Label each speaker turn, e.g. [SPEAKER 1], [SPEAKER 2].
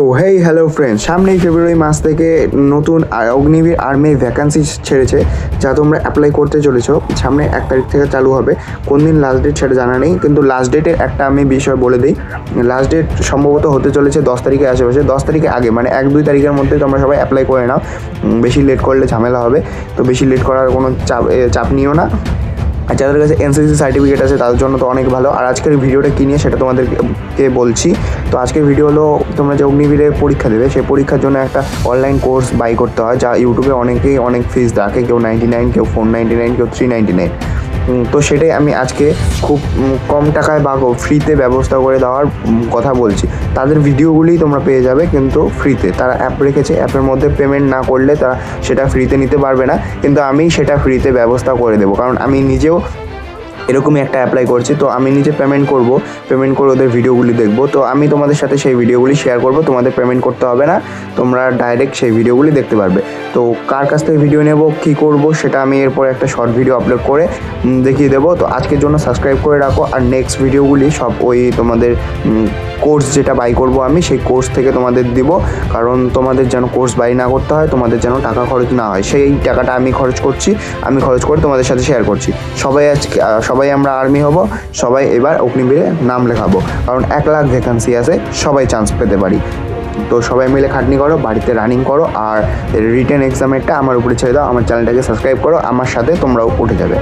[SPEAKER 1] তো hey hello friend সামনেই ফেব্রুয়ারি মাস থেকে নতুন অগ্নিবীর আর্মির ভ্যাকান্সি ছেড়েছে, যা তোমরা অ্যাপ্লাই করতে চলেছো। সামনে এক তারিখ থেকে চালু হবে। কোন দিন লাস্ট ডেট সেটা জানা নেই, কিন্তু লাস্ট ডেটের একটা আমি বিষয় বলে দিই। লাস্ট ডেট সম্ভবত হতে চলেছে দশ তারিখে আশেপাশে। দশ তারিখে আগে মানে এক দুই তারিখের মধ্যে তোমরা সবাই অ্যাপ্লাই করে নাও। বেশি লেট করলে ঝামেলা হবে। তো বেশি লেট করার কোনো চাপ চাপ নিও না। আর যাদের কাছে এনসিসি সার্টিফিকেট আছে, তাদের জন্য তো অনেক ভালো। আর আজকের ভিডিওটা কী নিয়ে সেটা তোমাদেরকে বলছি। তো আজকের ভিডিও হলো, তোমরা যে অগ্নিবীরে পরীক্ষা দেবে, সেই পরীক্ষার জন্য একটা অনলাইন কোর্স বাই করতে হয়, যা ইউটিউবে অনেকেই অনেক ফিজ রাখে কেউ নাইনটি নাইন কেউ ফোর নাইনটি নাইন কেউ থ্রি নাইনটি নাইন তো সেটাই আমি আজকে খুব কম টাকায় বা ফ্রিতে ব্যবস্থা করে দেওয়ার কথা বলছি। তাদের ভিডিওগুলি তোমরা পেয়ে যাবে কিন্তু ফ্রিতে তারা অ্যাপ রেখেছে অ্যাপের মধ্যে পেমেন্ট না করলে তারা সেটা ফ্রিতে নিতে পারবে না। কিন্তু আমি সেটা ফ্রিতে ব্যবস্থা করে দেবো। কারণ আমি নিজেও এরকমই একটা অ্যাপ্লাই করছি। তো আমি নিজে পেমেন্ট করব। পেমেন্ট করে ওদের ভিডিওগুলি দেখব। তো আমি তোমাদের সাথে সেই ভিডিওগুলি শেয়ার করব। তোমাদের পেমেন্ট করতে হবে না। তোমরা ডাইরেক্ট সেই ভিডিওগুলি দেখতে পারবে। তো কার কাছ থেকে ভিডিও নেব, কী করব, সেটা আমি এরপর একটা শর্ট ভিডিও আপলোড করে দেখিয়ে দেবো। তো আজকের জন্য সাবস্ক্রাইব করে রাখো। আর নেক্সট ভিডিওগুলি সব ওই তোমাদের কোর্স যেটা বাই করব আমি, সেই কোর্স থেকে তোমাদের দিব। কারণ তোমাদের যেন কোর্স বাই না করতে হয়, তোমাদের যেন টাকা খরচ না হয়। সেই টাকাটা আমি খরচ করছি। আমি খরচ করে তোমাদের সাথে শেয়ার করছি। সবাই আজকে সবাই আমরা আর্মি হব, সবাই এবার অগ্নিবীরে নাম লেখাবো। কারণ এক লাখ ভ্যাকান্সি আছে, সবাই চান্স পেতে পারি। তো সবাই মিলে খাটনি করো, বাড়িতে রানিং করো, আর রিটার্ন এক্সামেরটা আমার উপরে ছেড়ে দাও, আমার চ্যানেলটাকে সাবস্ক্রাইব করো, আমার সাথে তোমরাও উঠে যাবে।